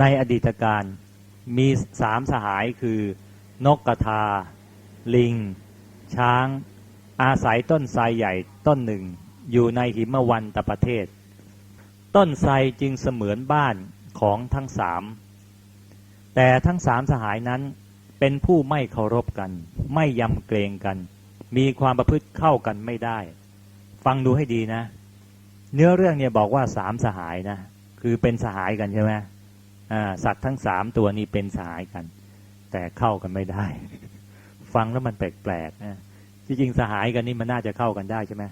ในอดีตการมีสามสหายคือนกกระทา ลิง ช้าง อาศัยต้นไทรใหญ่ต้นหนึ่ง อยู่ในหิมวันตประเทศ ต้นไทรจึงเสมือนบ้านของทั้งสาม แต่ทั้งสามสหายนั้นเป็นผู้ไม่เคารพกัน ไม่ยำเกรงกัน มีความประพฤติเข้ากันไม่ได้ ฟังดูให้ดีนะ เนื้อเรื่องเนี่ยบอกว่าสามสหายนะ คือเป็นสหายกันใช่ไหม สัตว์ทั้งสามตัวนี้เป็นสหายกัน แต่เข้ากันไม่ได้ ฟังแล้วมันแปลกๆนะที่จริงสหายกันนี่มันน่าจะเข้ากันได้ใช่ไหม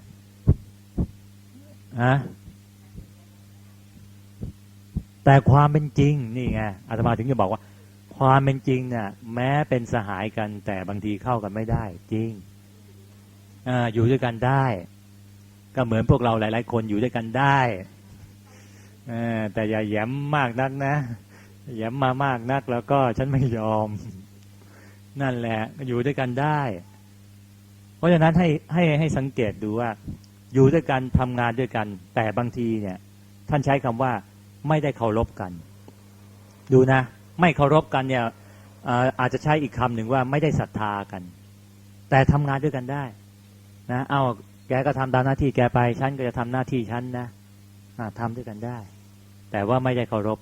ฮะแต่ความเป็นจริงนี่ไงอาตมาถึงจะบอกว่า ความเป็นจริงเนี่ย แม้เป็นสหายกันแต่บางทีเข้ากันไม่ได้ จริงออยู่ด้วยกันได้ ก็เหมือนพวกเราหลาย ๆ คนอยู่ด้วยกันได้อแต่อย่าแย้มมากนักนะ ย้มมามากนักแล้วก็ฉันไม่ยอม นั่นแหละ อยู่ด้วยกันได้ เพราะฉะนั้นให้ให้ให้สังเกตดูว่า อยู่ด้วยกันทำงานด้วยกัน แต่บางทีเนี่ย ท่านใช้คำว่า ไม่ได้เคารพกัน ดูนะ ไม่เคารพกันเนี่ยอาจจะใช้อีกคำหนึ่งว่าไม่ได้ศรัทธากัน แต่ทำงานด้วยกันได้ นะ เอาแกก็ทำตามหน้าที่แกไป ฉันก็จะทำหน้าที่ฉันนะทำด้วยกันได้ แต่ว่าไม่ได้เคารพ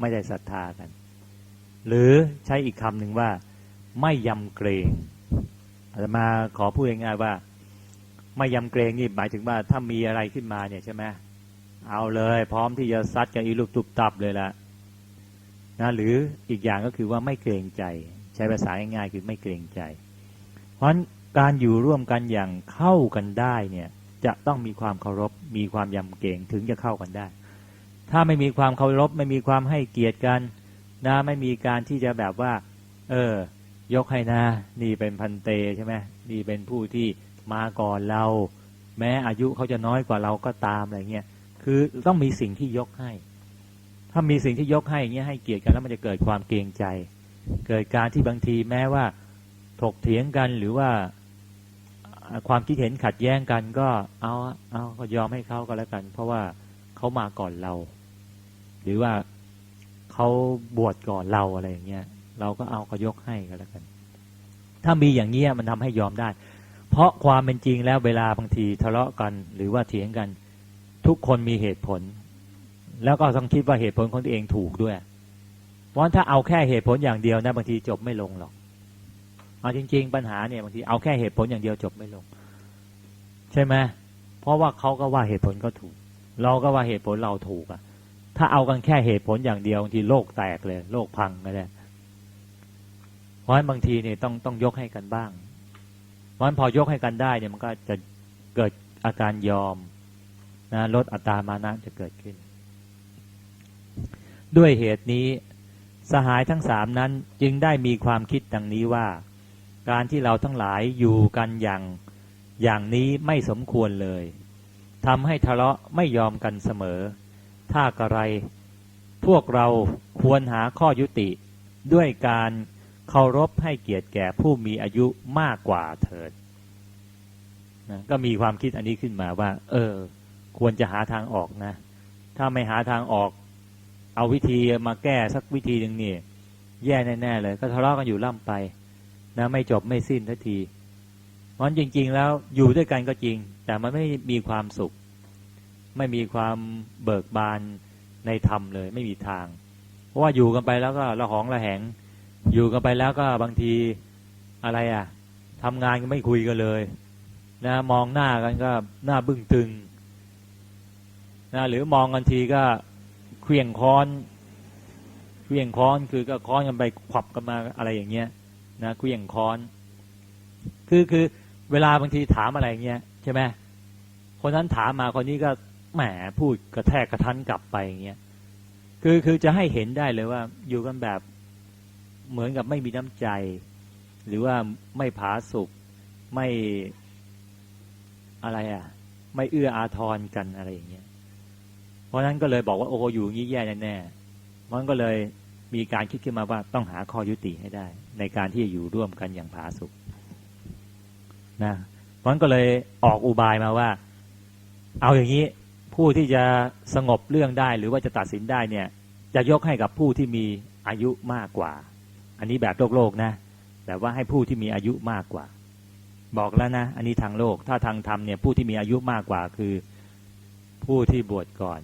ไม่ได้ศรัทธากัน หรือใช้อีกคำหนึ่งว่า ไม่ยำเกรงอาตมาขอพูดง่ายๆว่า ไม่ยำเกรงนี่หมายถึงว่าถ้ามีอะไรขึ้นมาเนี่ยใช่ไหมเอาเลย พร้อมที่จะซัดกันอีลูกตุบตับเลยละนะหรืออีกอย่างก็คือว่าไม่เกรงใจ ใช้ภาษาง่ายๆคือไม่เกรงใจ เพราะฉะนั้นการอยู่ร่วมกันอย่างเข้ากันได้เนี่ยจะต้องมีความเคารพมีความยำเกรงถึงจะเข้ากันได้ ถ้าไม่มีความเคารพไม่มีความให้เกียรติกันนะไม่มีการที่จะแบบว่า เออ ยกให้นะนี่เป็นพันเตใช่ไหมนี่เป็นผู้ที่มาก่อนเรา แม้อายุเขาจะน้อยกว่าเราก็ตามอะไรเงี้ยคือต้องมีสิ่งที่ยกให้ ถ้ามีสิ่งที่ยกให้อย่างเงี้ยให้เกียรติกันแล้วมันจะเกิดความเกรงใจ เกิดการที่บางทีแม้ว่า ถกเถียงกันหรือว่า ความคิดเห็นขัดแย้งกันก็เอาเอาก็ยอมให้เขาก็แล้วกัน เพราะว่าเขามาก่อนเรา หรือว่าเขาบวชก่อนเราอะไรอย่างเงี้ยเราก็เอาก็ยกให้ก็แล้วกัน ถ้ามีอย่างเงี้ยมันทำให้ยอมได้ เพราะความเป็นจริงแล้วเวลาบางทีทะเลาะกัน หรือว่าเถียงกัน ทุกคนมีเหตุผล แล้วก็ต้องคิดว่าเหตุผลของตัวเองถูกด้วย เพราะถ้าเอาแค่เหตุผลอย่างเดียวนะบางทีจบไม่ลงหรอกเอาจริง ๆ ปัญหาเนี่ยบางทีเอาแค่เหตุผลอย่างเดียวจบไม่ลง ใช่ไหมเพราะว่าเขาก็ว่าเหตุผลก็ถูก เราก็ว่าเหตุผลเราถูกอะ ถ้าเอากันแค่เหตุผลอย่างเดียวบางทีโลกแตกเลย โลกพังก็ได้เพราะฉะนั้นบางทีเนี่ยต้องต้องยกให้กันบ้าง เพราะฉะนั้นพอยกให้กันได้เนี่ยมันก็จะเกิดอาการยอมนะลดอัตรามานะจะเกิดขึ้น ด้วยเหตุนี้สหายทั้งสามนั้นจึงได้มีความคิดดังนี้ว่า การที่เราทั้งหลายอยู่กันอย่างอย่างนี้ไม่สมควรเลยทำให้ทะเลาะไม่ยอมกันเสมอ ถ้ากระไร พวกเราควรหาข้อยุติด้วยการเคารพให้เกียรติแก่ผู้มีอายุมากกว่าเถิดนะก็มีความคิดอันนี้ขึ้นมาว่า เออ ควรจะหาทางออกนะ ถ้าไม่หาทางออก เอาวิธีมาแก้สักวิธีหนึ่งนี่แย่แน่ๆเลย ก็ทะเลาะกันอยู่ล่ำไป นะ ไม่จบไม่สิ้นทันทีเพราะฉะนั้นจริง ๆ แล้วอยู่ด้วยกันก็จริง แต่มันไม่มีความสุข ไม่มีความเบิกบานในธรรมเลย ไม่มีทาง เพราะว่าอยู่กันไปแล้วก็ระหองระแหง อยู่กันไปแล้วก็บางทีอะไรอะทำงานก็ไม่คุยกันเลยนะมองหน้ากันก็หน้าบึ้งตึงนะหรือมองกันทีก็เคลี่ยงค้อนเคลี่ยงค้อนคือก็ค้อนกันไปขวับกันมาอะไรอย่างเงี้ยนะเคลี่ยงค้อน คือคือเวลาบางทีถามอะไรเงี้ยใช่ไหมคนนั้นถามมาคนนี้ก็ แหมพูดกระแทกกระทันกลับไปอย่างเงี้ยคือคือจะให้เห็นได้เลยว่า อยู่กันแบบเหมือนกับไม่มีน้ำใจ หรือว่าไม่ผาสุกไม่อะไรอะ ไม่เอื้ออาทรกันอะไรอย่างเงี้ยเพราะนั้นก็เลยบอกว่าโอ้โหอยู่อย่างนี้แย่แน่ๆมันก็เลยมีการคิดขึ้นมาว่าต้องหาข้อยุติให้ได้ ในการที่จะอยู่ร่วมกันอย่างผาสุกนะมันก็เลยออกอุบายมาว่า เอาอย่างนี้ ผู้ที่จะสงบเรื่องได้หรือว่าจะตัดสินได้เนี่ยจะยกให้กับผู้ที่มีอายุมากกว่า อันนี้แบบโลกโลกนะแบบว่าให้ผู้ที่มีอายุมากกว่า บอกแล้วนะ อันนี้ทางโลก ถ้าทางธรรมเนี่ยผู้ที่มีอายุมากกว่าคือผู้ที่บวชก่อน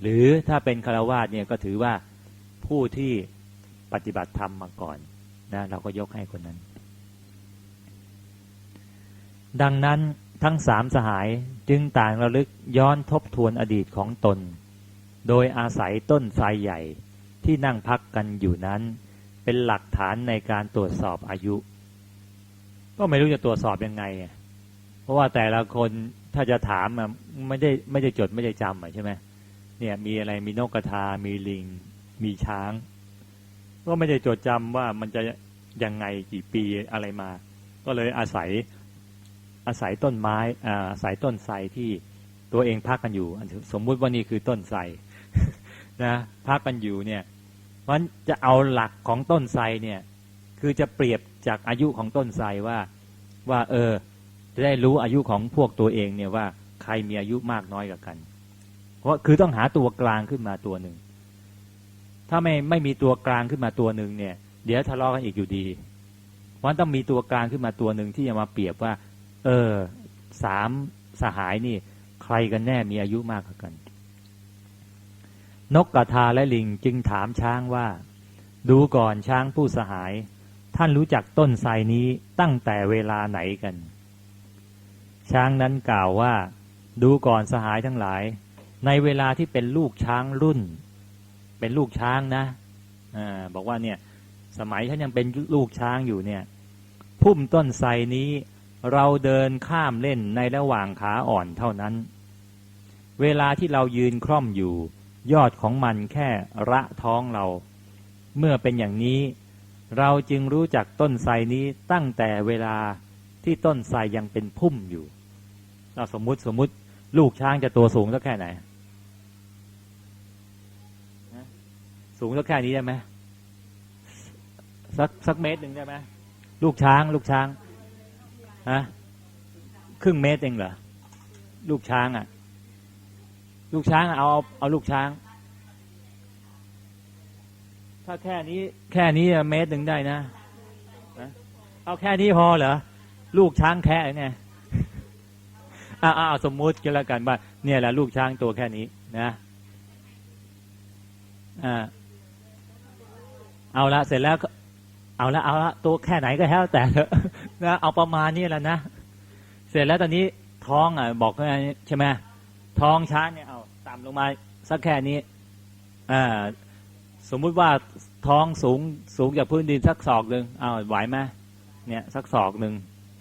หรือถ้าเป็นคารวาสเนี่ยก็ถือว่าผู้ที่ปฏิบัติธรรมมาก่อนนะเราก็ยกให้คนนั้น ดังนั้น ทั้งสามสหายจึงต่างระลึกย้อนทบทวนอดีตของตน โดยอาศัยต้นไทรใหญ่ที่นั่งพักกันอยู่นั้น เป็นหลักฐานในการตรวจสอบอายุ ก็ไม่รู้จะตรวจสอบยังไง เพราะว่าแต่ละคนถ้าจะถามอะไม่ได้ไม่ได้จดไม่ได้จำอะใช่ไหมเนี่ยมีอะไรมีนกกระทา มีลิง มีช้าง ก็ไม่ได้จดจำว่ามันจะยังไงกี่ปีอะไรมา ก็เลยอาศัย อาศัยต้นไม้อาศัยต้นไทรที่ตัวเองพักกันอยู่ สมมุติว่านี่คือต้นไทรนะพักกันอยู่เนี่ยเพราะฉะนั้นจะเอาหลักของต้นไทรเนี่ยคือจะเปรียบจากอายุของต้นไทรว่าว่าเออจะได้รู้อายุของพวกตัวเองเนี่ยว่าใครมีอายุมากน้อยกว่ากัน เพราะคือต้องหาตัวกลางขึ้นมาตัวหนึ่ง ถ้าไม่ไม่มีตัวกลางขึ้นมาตัวหนึ่งเนี่ย เดี๋ยวทะเลาะกันอีกอยู่ดี เพราะฉะนั้นต้องมีตัวกลางขึ้นมาตัวหนึ่งที่จะมาเปรียบว่า เออสามสหายนี่ ใครกันแน่มีอายุมากกว่ากัน นกกระทาและลิงจึงถามช้างว่า ดูก่อนช้างผู้สหาย ท่านรู้จักต้นไทรนี้ตั้งแต่เวลาไหนกัน ช้างนั้นกล่าวว่า ดูก่อนสหายทั้งหลาย ในเวลาที่เป็นลูกช้างรุ่น เป็นลูกช้างนะอบอกว่าเนี่ย สมัยท่านยังเป็นลูกช้างอยู่เนี่ย พุ่มต้นไทรนี้ เราเดินข้ามเล่นในระหว่างขาอ่อนเท่านั้น เวลาที่เรายืนคล่อมอยู่ ยอดของมันแค่ระท้องเรา เมื่อเป็นอย่างนี้ เราจึงรู้จักต้นไทรนี้ตั้งแต่เวลาที่ต้นไทรยังเป็นพุ่มอยู่เราสมมุติสมมุติลูกช้างจะตัวสูงสักแค่ไหนนะสูงสักแค่นี้ได้ไหมสักสักเมตรหนึ่งได้ไหมลูกช้าง ลูกช้าง ฮะครึ่งเมตรเองเหรอ ลูกช้างอะ ลูกช้างเอาเอาเอาลูกช้าง ถ้าแค่นี้แค่นี้เมตรหนึ่งได้นะเอาแค่นี้พอเหรอ ลูกช้างแค่ไงอ่าอ่าสมมุติกันแล้วกันว่าเนี่ยแหละลูกช้างตัวแค่นี้นะอ่าเอาละเสร็จแล้วก็เอาละเอาละตัวแค่ไหนก็แล้วแต่เถอะ นะเอาประมาณนี้แหละนะเสร็จแล้วตอนนี้ท้องอะ บอกว่าใช่ไหมท้องช้างเนี่ยเอาต่ำลงมาสักแค่นี้อ่าสมมุติว่าท้องสูงสูงจากพื้นดินสักศอกหนึ่งเอาไหวไหมเนี่ยสักศอกหนึ่ง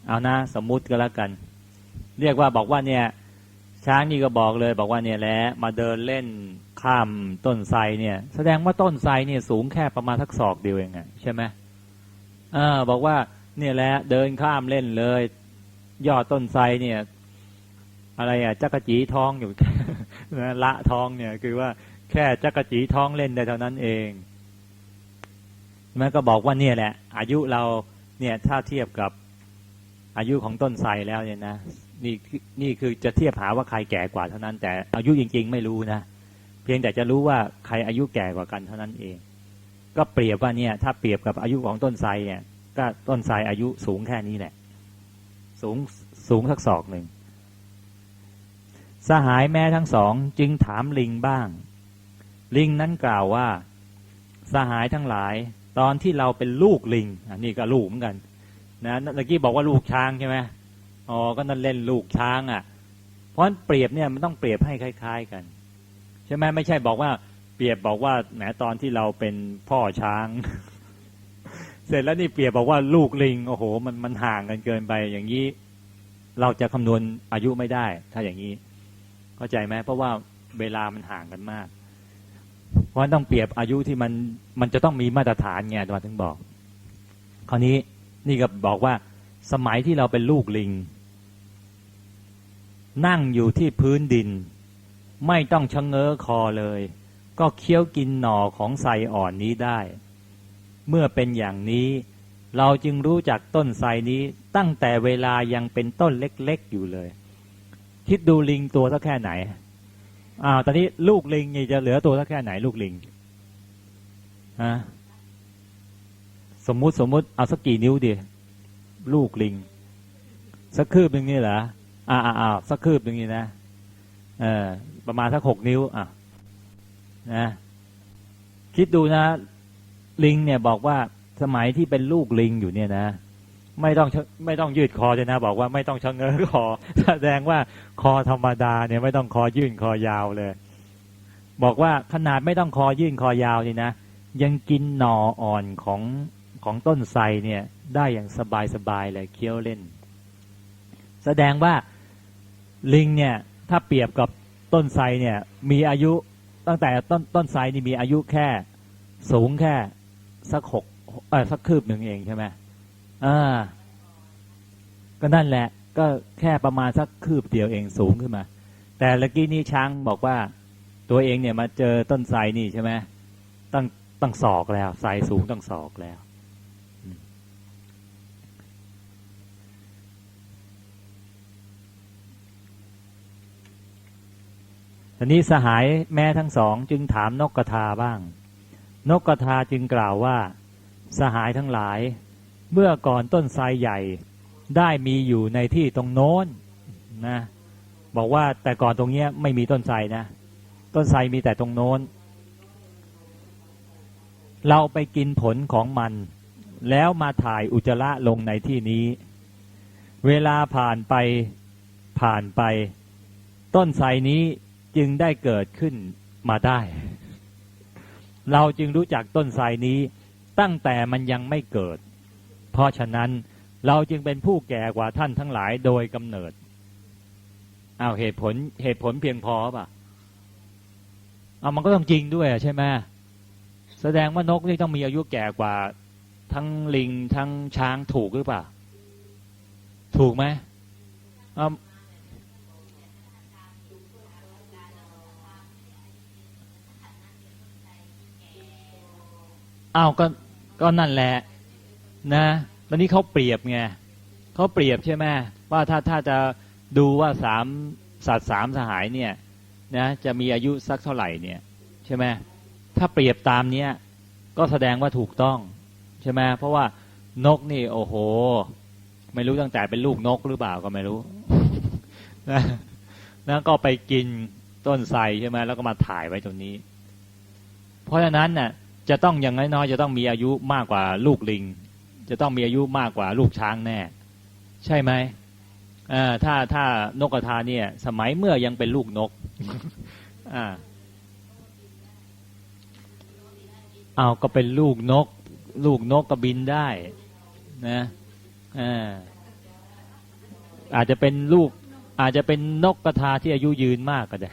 เอานะสมมุติก็แล้วกัน เรียกว่าบอกว่าเนี่ย ช้างนี่ก็บอกเลย บอกว่าเนี่ยแหละมาเดินเล่นข้ามต้นไทรเนี่ย แสดงว่าต้นไทรเนี่ยสูงแค่ประมาณสักศอกเดียวเองอะใช่ไหมเออบอกว่า เนี่ยแหละเดินข้ามเล่นเลย ยอดต้นไทรเนี่ย อะไรอะจักรจีทองอยู่นะละทองเนี่ย คือว่าแค่จักรจีทองเล่นได้เท่านั้นเองมันก็บอกว่าเนี่ยแหละ อายุเราเนี่ยถ้าเทียบกับอายุของต้นไทรแล้วเนี่ยนะนี่นี่คือจะเทียบหาว่าใครแก่กว่าเท่านั้น แต่อายุจริง ๆ ไม่รู้นะเพียงแต่จะรู้ว่าใครอายุแก่กว่ากันเท่านั้นเอง ก็เปรียบว่าเนี่ย ถ้าเปรียบกับอายุของต้นไทรเนี่ย ก็ต้นทรอายุสูงแค่นี้แหละ สูงสูงสักศอกหนึ่งสหายแม้ทั้งสองจึงถามลิงบ้าง ลิงนั้นกล่าวว่า สหายทั้งหลาย ตอนที่เราเป็นลูกลิง อันนี้ก็ลูกเหมือนกัน นะเมื่อกี้บอกว่าลูกช้างใช่ไหมอ๋อก็นั่นเล่นลูกช้างอะ เพราะฉะนั้นเปรียบเนี่ยมันต้องเปรียบให้คล้าย ๆกัน ใช่ไหมไม่ใช่บอกว่า เปรียบบอกว่าแหมตอนที่เราเป็นพ่อช้าง เสร็จแล้วนี่เปรียบบอกว่าลูกลิง โอ้โห มันมันห่างกันเกินไป อย่างนี้ เราจะคำนวณอายุไม่ได้ ถ้าอย่างนี้ เข้าใจไหมเพราะว่าเวลามันห่างกันมาก เพราะฉะนั้นต้องเปรียบอายุที่มันมันจะต้องมีมาตรฐานไงมาถึงบอก คราวนี้นี่ก็บอกว่า สมัยที่เราเป็นลูกลิง นั่งอยู่ที่พื้นดิน ไม่ต้องชะเง้อคอเลย ก็เคี้ยวกินหน่อของไทรอ่อนนี้ได้ เมื่อเป็นอย่างนี้ เราจึงรู้จักต้นไทรนี้ตั้งแต่เวลายังเป็นต้นเล็กๆอยู่เลย คิดดูลิงตัวสักแค่ไหนอ้าวตอนนี้ลูกลิงนี่จะเหลือตัวสักแค่ไหนลูกลิงฮะสมมุติสมมุติเอาสักกี่นิ้วดิลูกลิง สักคืบหนึ่งนี่เหรออ่าอ่าอ่าสักคืบหนึ่งนี่นะเออประมาณสักหกนิ้วอะนะคิดดูนะ ลิงเนี่ยบอกว่าสมัยที่เป็นลูกลิงอยู่เนี่ยนะ ไม่ต้องไม่ต้องยืดคอเลยนะ บอกว่าไม่ต้องชะเง้อคอ แสดงว่าคอธรรมดาเนี่ยไม่ต้องคอยื่นคอยาวเลย บอกว่าขนาดไม่ต้องคอยื่นคอยาวนี่นะยังกินหน่ออ่อนของของต้นไทรเนี่ย ได้อย่างสบายสบายเลยเคี้ยวเล่น แสดงว่าลิงเนี่ย ถ้าเปรียบกับต้นไทรเนี่ย มีอายุตั้งแต่ต้นต้นไทรนี่มีอายุแค่สูงแค่ สักหกเออสักคืบหนึ่งเองใช่ไหมอ่า ก็นั่นแหละ ก็แค่ประมาณสักคืบเดียวเองสูงขึ้นมา แต่เมื่อกี้นี้ช้างบอกว่า ตัวเองเนี่ยมาเจอต้นไทรนี่ใช่ไหมตั้งตั้งศอกแล้วไทรสูงตั้งศอกแล้วทีนี้สหายแม่ทั้งสองจึงถามนกกระทาบ้าง นกกระทาจึงกล่าวว่า สหายทั้งหลาย เมื่อก่อนต้นไทรใหญ่ ได้มีอยู่ในที่ตรงโน้นนะบอกว่าแต่ก่อนตรงเนี้ยไม่มีต้นไทรนะ ต้นไทรมีแต่ตรงโน้น เราไปกินผลของมัน แล้วมาถ่ายอุจจาระลงในที่นี้ เวลาผ่านไปผ่านไป ต้นไทรนี้จึงได้เกิดขึ้นมาได้ เราจึงรู้จักต้นไทรนี้ตั้งแต่มันยังไม่เกิด เพราะฉะนั้นเราจึงเป็นผู้แก่กว่าท่านทั้งหลายโดยกำเนิดอ้าวเหตุผลเหตุผลเพียงพอป่ะเอามันก็ต้องจริงด้วยใช่ไหมแสดงว่านกนี่ต้องมีอายุแก่กว่า ทั้งลิงทั้งช้างถูกหรือเปล่า ถูกไหม อ้าวอ้าก็ก็นั่นแหละนะตอนนี้เขาเปรียบไงเขาเปรียบใช่ไหมว่าถ้าถ้าจะดูว่าสามสัตว์สามสหายเนี่ยนะจะมีอายุสักเท่าไหร่เนี่ยใช่ไหมถ้าเปรียบตามเนี้ยก็แสดงว่าถูกต้องใช่ไหมเพราะว่านกนี่ โอ้โห ไม่รู้ตั้งแต่เป็นลูกนกหรือเปล่าก็ไม่รู้นะแล้วก็ไปกินต้นไทรใช่ไหมแล้วก็มาถ่ายไว้ตรงนี้ เพราะฉะนั้นน่ะ จะต้องอย่างน้อยๆจะต้องมีอายุมากกว่าลูกลิง จะต้องมีอายุมากกว่าลูกช้างแน่ ใช่ไหมถ้าถ้านกกระทาเนี่ย สมัยเมื่อยังเป็นลูกนกอ่าเอาก็เป็นลูกนก ลูกนกก็บินได้ นะอ่าอาจจะเป็นลูก อาจจะเป็นนกกระทาที่อายุยืนมากก็ได้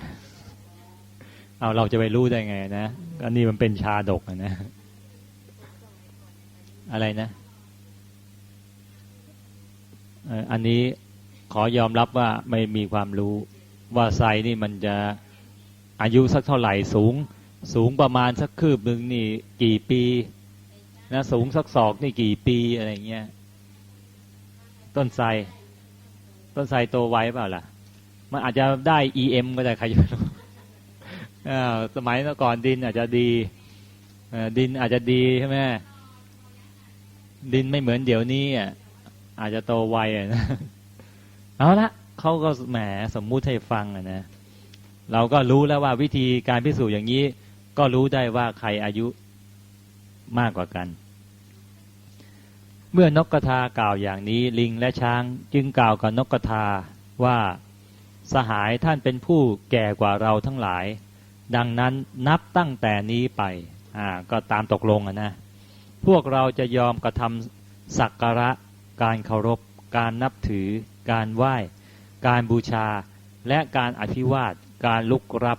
เอาเราจะไปรู้ได้ไงนะ ก็นี่มันเป็นชาดกนะ อะไรนะ อันนี้ขอยอมรับว่าไม่มีความรู้ว่าไซนี่มันจะอายุสักเท่าไหร่สูง สูงประมาณสักคืบหนึ่งนี่กี่ปีนะสูงสักศอกนี่กี่ปีอะไรเงี้ยต้นไทรต้นไทรโตไวเปล่าล่ะ มันอาจจะได้ EM ก็ได้ใครจะไสมัยก่อนดินอาจจะดีดินอาจจะดีใช่ไหมดินไม่เหมือนเดี๋ยวนี้อะอาจจะโตไวอะนะเอาละเขาก็แหมสมมุติให้ฟังนะเราก็รู้แล้วว่าวิธีการพิสูจน์อย่างนี้ ก็รู้ได้ว่าใครอายุมากกว่ากัน เมื่อนกกระทากล่าวอย่างนี้ ลิงและช้างจึงกล่าวกับนกกระทาว่าสหายท่านเป็นผู้แก่กว่าเราทั้งหลาย ดังนั้นนับตั้งแต่นี้ไปอ่าก็ตามตกลงนะ พวกเราจะยอมกระทำสักการะ การเคารพ การนับถือ การไหว้ การบูชา และการอภิวาท การลุกรับ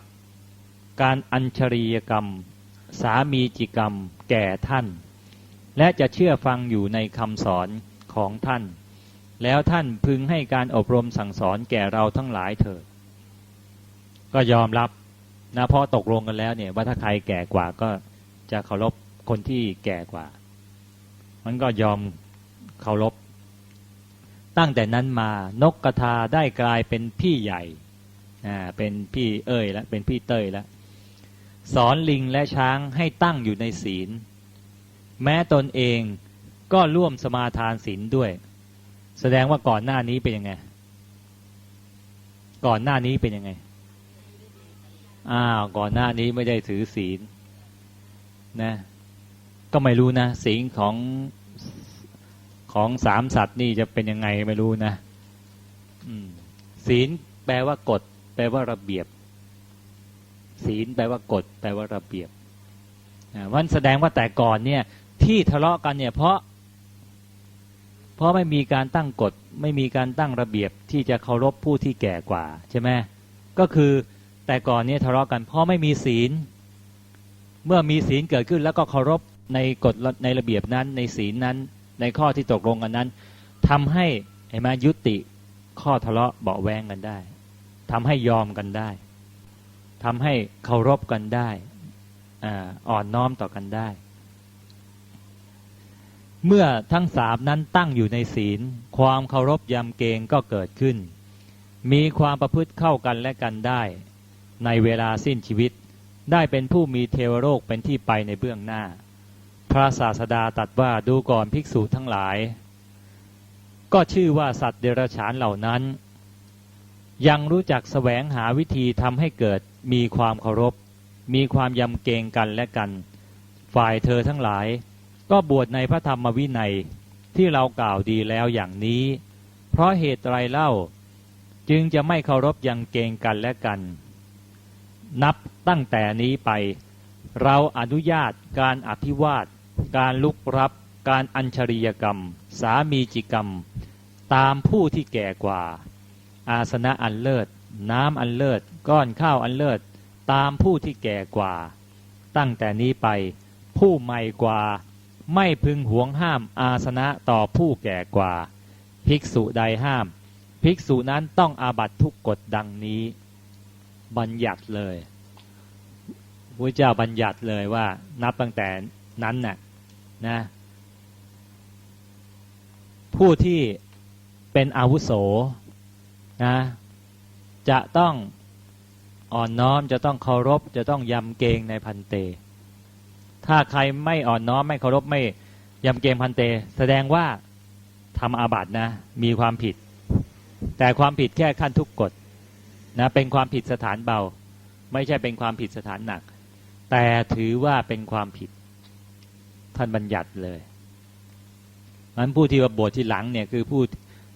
การอัญชรียกรรม สามีจิกรรม แก่ท่าน และจะเชื่อฟังอยู่ในคำสอนของท่าน แล้วท่านพึงให้การอบรมสั่งสอนแก่เราทั้งหลายเถิด ก็ยอมรับ นะเพราะตกลงกันแล้วเนี่ยว่าถ้าใครแก่กว่าก็จะเคารพคนที่แก่กว่า มันก็ยอมเคารพตั้งแต่นั้นมานกกระทาได้กลายเป็นพี่ใหญ่อ่าเป็นพี่เอ้ยแล้วเป็นพี่เต้ยแล้วสอนลิงและช้างให้ตั้งอยู่ในศีล แม้ตนเองก็ร่วมสมาทานศีลด้วย แสดงว่าก่อนหน้านี้เป็นยังไง ก่อนหน้านี้เป็นยังไง อ้าวก่อนหน้านี้ไม่ได้ถือศีลนะ ก็ไม่รู้นะศีลของของสามสัตว์นี่จะเป็นยังไงไม่รู้นะศีลแปลว่ากฎ แปลว่าระเบียบ ศีลแปลว่ากฎ แปลว่าระเบียบอ่าวันแสดงว่าแต่ก่อนเนี่ย ที่ทะเลาะกันเนี่ยเพราะ เพราะไม่มีการตั้งกฎ ไม่มีการตั้งระเบียบที่จะเคารพผู้ที่แก่กว่า ใช่ไหมก็คือ แต่ก่อนเนี่ยทะเลาะกันเพราะไม่มีศีล เมื่อมีศีลเกิดขึ้นแล้วก็เคารพในกฎในระเบียบนั้น ในศีลนั้น ในข้อที่ตกลงกันนั้นทำให้เห็นไหมยุติข้อทะเลาะเบาแวงกันได้ทำให้ยอมกันได้ทำให้เคารพกันได้อ่อ่อนน้อมต่อกันได้ เมื่อทั้งสามนั้นตั้งอยู่ในศีล ความเคารพยำเกรงก็เกิดขึ้น มีความประพฤติเข้ากันและกันได้ ในเวลาสิ้นชีวิต ได้เป็นผู้มีเทวโลกเป็นที่ไปในเบื้องหน้า พระศาสดาตรัสว่าดูก่อนภิกษุทั้งหลาย ก็ชื่อว่าสัตว์เดรัจฉานเหล่านั้น ยังรู้จักแสวงหาวิธีทำให้เกิดมีความเคารพ มีความยำเกรงกันและกัน ฝ่ายเธอทั้งหลาย ก็บวชในพระธรรมวินัยที่เรากล่าวดีแล้วอย่างนี้ เพราะเหตุไรเล่า จึงจะไม่เคารพยังเกรงกันและกัน นับตั้งแต่นี้ไป เราอนุญาตการอภิวาท การลุกรับ การอัญชริยกรรม สามีจิกรรม ตามผู้ที่แก่กว่า อาสนะอันเลิศ น้ำอันเลิศ ก้อนข้าวอันเลิศ ตามผู้ที่แก่กว่า ตั้งแต่นี้ไป ผู้ใหม่กว่า ไม่พึงหวงห้ามอาสนะต่อผู้แก่กว่า ภิกษุใดห้าม ภิกษุนั้นต้องอาบัตทุกกฎดังนี้ บัญญัติเลยพระเจ้าบัญญัติเลยว่า นับตั้งแต่นั้นน่ะนะ ผู้ที่เป็นอาวุโสนะ จะต้องอ่อนน้อมจะต้องเคารพ จะต้องยำเกรงในพันเต ถ้าใครไม่อ่อนน้อมไม่เคารพไม่ยำเกรงพันเต แสดงว่าทำอาบัตินะ มีความผิด แต่ความผิดแค่ขั้นทุกกฎ นะเป็นความผิดสถานเบา ไม่ใช่เป็นความผิดสถานหนัก แต่ถือว่าเป็นความผิดท่านบัญญัติเลยมันผู้ที่ว่าบวชที่หลังเนี่ยคือผู้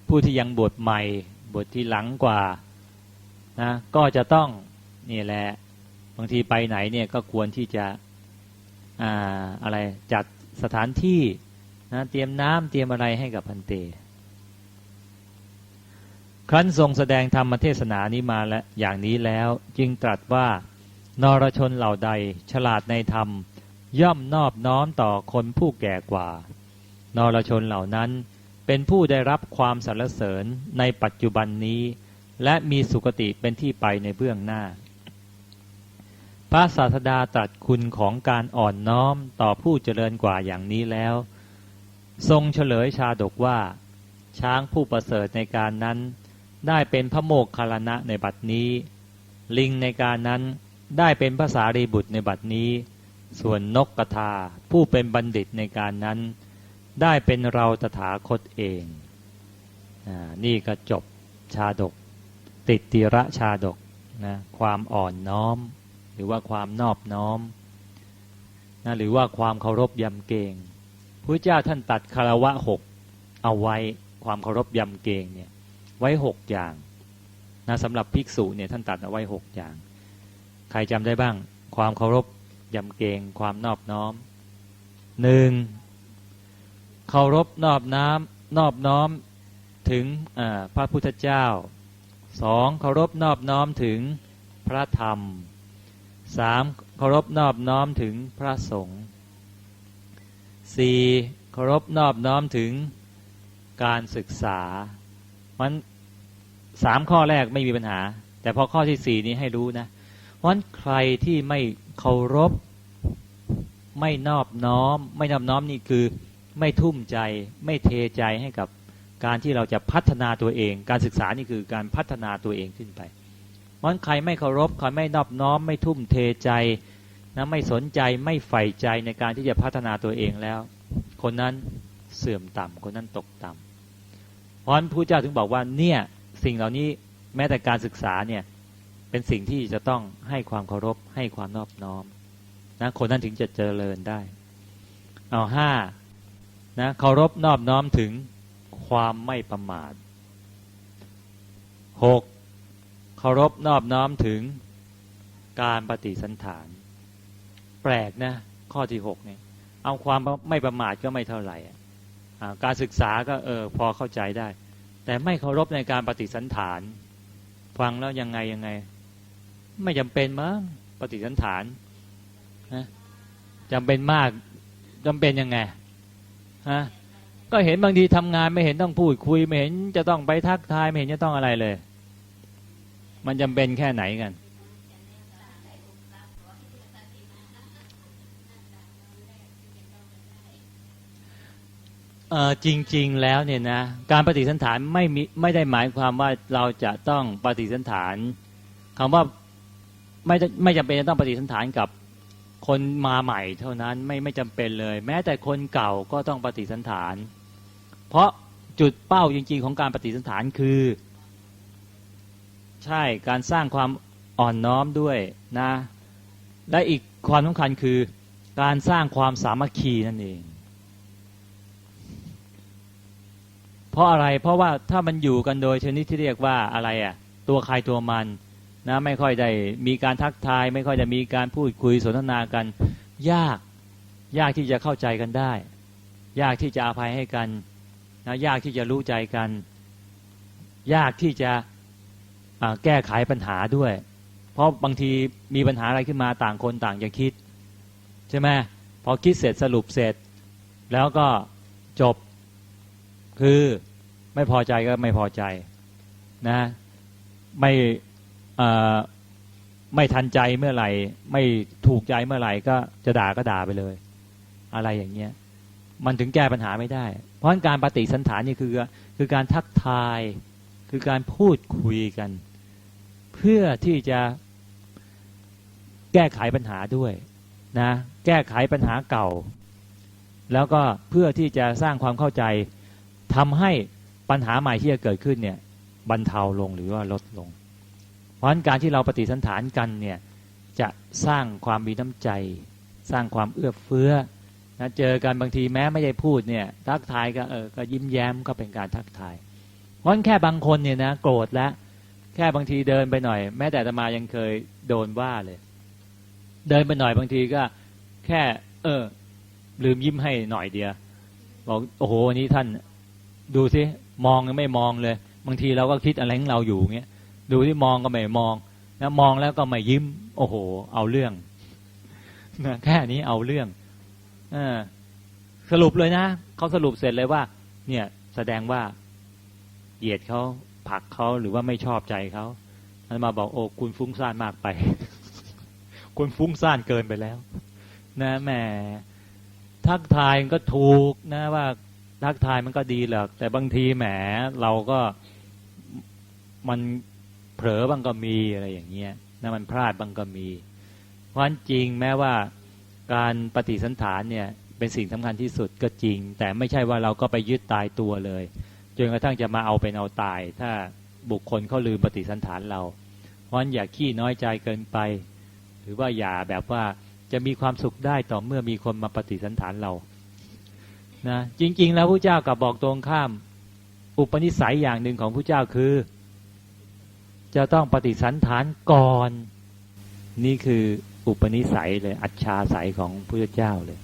ผู้ที่ยังบวชใหม่บวชที่หลังกว่านะก็จะต้องนี่แหละบางทีไปไหนเนี่ยก็ควรที่จะอ่าอะไรจัดสถานที่นะเตรียมน้ำเตรียมอะไรให้กับพันเต ครั้นทรงแสดงธรรมเทศนานี้มาและอย่างนี้แล้วจึงตรัสว่านรชนเหล่าใดฉลาดในธรรม ย่อมนอบน้อมต่อคนผู้แก่กว่า นรชนเหล่านั้นเป็นผู้ได้รับความสรรเสริญในปัจจุบันนี้ และมีสุคติเป็นที่ไปในเบื้องหน้า พระศาสดาตรัสคุณของการอ่อนน้อมต่อผู้เจริญกว่าอย่างนี้แล้ว ทรงเฉลยชาดกว่า ช้างผู้ประเสริฐในการนั้น ได้เป็นพระโมกขลณะในบัดนี้ ลิงในการนั้นได้เป็นภาษารีบุตรในบัดนี้ ส่วนนกกระทาผู้เป็นบัณฑิตในการนั้น ได้เป็นเราตถาคตเองอนี่ก็จบชาดก ติดติระชาดกนะความอ่อนน้อม หรือว่าความนอบน้อมนะหรือว่าความเคารพยำเกรงพระเจ้าท่านตัดคารวะหกเอาไว้ความเคารพยำเกรงเนี่ย ไว้หกอย่างนะสำหรับภิกษุเนี่ยท่านตัดเอาไว้หกอย่าง ใครจำได้บ้าง ความเคารพยำเกรงความนอบน้อมหนึ่งเคารพนอบน้ำนอบน้อมถึงพระพุทธเจ้าสองเคารพนอบน้อมถึงพระธรรมสามเคารพนอบน้อมถึงพระสงฆ์สี่เคารพนอบน้อมถึงการศึกษา มันสามข้อแรกไม่มีปัญหา แต่พอข้อที่สี่นี้ให้รู้นะวันใครที่ไม่เคารพ ไม่นอบน้อม ไม่นอบน้อมนี่คือ ไม่ทุ่มใจ ไม่เทใจให้กับการที่เราจะพัฒนาตัวเอง การศึกษานี่คือการพัฒนาตัวเองขึ้นไปมันใครไม่เคารพใครไม่นอบน้อม ไม่ทุ่มเทใจนะไม่สนใจไม่ใฝ่ใจในการที่จะพัฒนาตัวเองแล้ว คนนั้นเสื่อมต่ำคนนั้นตกต่ำ ราะนั้นพระเจ้าถึงบอกว่าเนี่ยสิ่งเหล่านี้แม้แต่การศึกษาเนี่ยเป็นสิ่งที่จะต้องให้ความเคารพให้ความนอบน้อมนะคนนั้นถึงจะเจริญได้ เอาห้านะเคารพนอบน้อมถึงความไม่ประมาทหกเคารพนอบน้อมถึงการปฏิสันฐาน แปลกนะ ข้อที่หกเนี่ยเอาความไม่ประมาทก็ไม่เท่าไหร่ การศึกษาก็เออพอเข้าใจได้ แต่ไม่เคารพในการปฏิสันฐาน ฟังแล้วยังไงยังไง ไม่จำเป็นมั้งปฏิสันฐานนะจำเป็นมากจำเป็นยังไงฮะก็เห็นบางทีทำงานไม่เห็นต้องพูดคุย ไม่เห็นจะต้องไปทักทายไม่เห็นจะต้องอะไรเลย มันจำเป็นแค่ไหนกัน เออ จริง ๆ แล้วเนี่ยนะการปฏิสันฐานไม่มีไม่ได้หมายความว่าเราจะต้องปฏิสันฐานคำว่าไม่ได้ไม่จำเป็นจะต้องปฏิสันฐานกับคนมาใหม่เท่านั้นไม่ไม่จำเป็นเลย แม้แต่คนเก่าก็ต้องปฏิสันฐาน เพราะจุดเป้าจริง ๆ ของการปฏิสันฐานคือ ใช่การสร้างความอ่อนน้อมด้วยนะ และอีกความสำคัญคือการสร้างความสามัคคีนั่นเอง เพราะอะไรเพราะว่าถ้ามันอยู่กันโดยชนิดที่เรียกว่าอะไรอะตัวใครตัวมันนะไม่ค่อยได้มีการทักทาย ไม่ค่อยจะมีการพูดคุยสนทนากัน ยากยากที่จะเข้าใจกันได้ ยากที่จะอภัยให้กันนะยากที่จะรู้ใจกัน ยากที่จะแก้ไขปัญหาด้วย เพราะบางทีมีปัญหาอะไรขึ้นมาต่างคนต่างจะคิด ใช่ไหมพอคิดเสร็จสรุปเสร็จ แล้วก็จบ คือไม่พอใจก็ไม่พอใจนะไม่ไม่ทันใจเมื่อไหร่ ไม่ถูกใจเมื่อไหร่ ก็จะด่าก็ด่าไปเลย อะไรอย่างเงี้ยมันถึงแก้ปัญหาไม่ได้ เพราะการปฏิสันฐานนี่คือคือการทักทายคือการพูดคุยกัน เพื่อที่จะแก้ไขปัญหาด้วยนะแก้ไขปัญหาเก่า แล้วก็เพื่อที่จะสร้างความเข้าใจ ทำให้ปัญหาใหม่ที่จะเกิดขึ้นเนี่ยบรรเทาลงหรือว่าลดลง เพราะการที่เราปฏิสันฐานกันเนี่ยจะสร้างความมีน้ำใจ สร้างความเอื้อเฟื้อนะเจอกันบางทีแม้ไม่ได้พูดเนี่ยทักทายก็เออก็ยิ้มแย้มก็เป็นการทักทายเพราะแค่บางคนเนี่ยนะโกรธแล้วแค่บางทีเดินไปหน่อย แม้แต่ตมายังเคยโดนว่าเลย เดินไปหน่อยบางทีก็แค่ เออ ลืมยิ้มให้หน่อยเดียวบอกโอ้โหวันนี้ท่าน ดูสิมองยังไม่มองเลย บางทีเราก็คิดอะไรของเราอยู่เงี้ยดูที่มองก็ไม่มองนะมองแล้วก็ไม่ยิ้ม โอ้โห เอาเรื่องนะแค่นี้เอาเรื่องอสรุปเลยนะเขาสรุปเสร็จเลยว่า เนี่ย แสดงว่าเหยียดเขาผักเขาหรือว่าไม่ชอบใจเขาท่านมาบอกโอ้คุณฟุ้งซ่านมากไป คุณฟุ้งซ่านเกินไปแล้ว นะแหมทักทายก็ถูกนะว่า ทักทายมันก็ดีแหละแต่บางทีแหมเราก็มันเผลอบ้างก็มีอะไรอย่างเงี้ยนะมันพลาดบ้างก็มี เพราะฉะนั้นจริงแม้ว่าการปฏิสันฐานเนี่ยเป็นสิ่งสำคัญที่สุดก็จริง แต่ไม่ใช่ว่าเราก็ไปยึดตายตัวเลยจนกระทั่งจะมาเอาเป็นเอาตาย ถ้าบุคคลเขาลืมปฏิสันฐานเรา เพราะฉะนั้นอย่าขี้น้อยใจเกินไป หรือว่าอย่าแบบว่าจะมีความสุขได้ต่อเมื่อมีคนมาปฏิสันฐานเรา นะจริง ๆ แล้วพระเจ้ากับบอกตรงข้าม อุปนิสัยอย่างหนึ่งของพระเจ้าคือ จะต้องปฏิสันฐานก่อน นี่คืออุปนิสัยเลยอัจฉาสัยของพระเจ้าเลย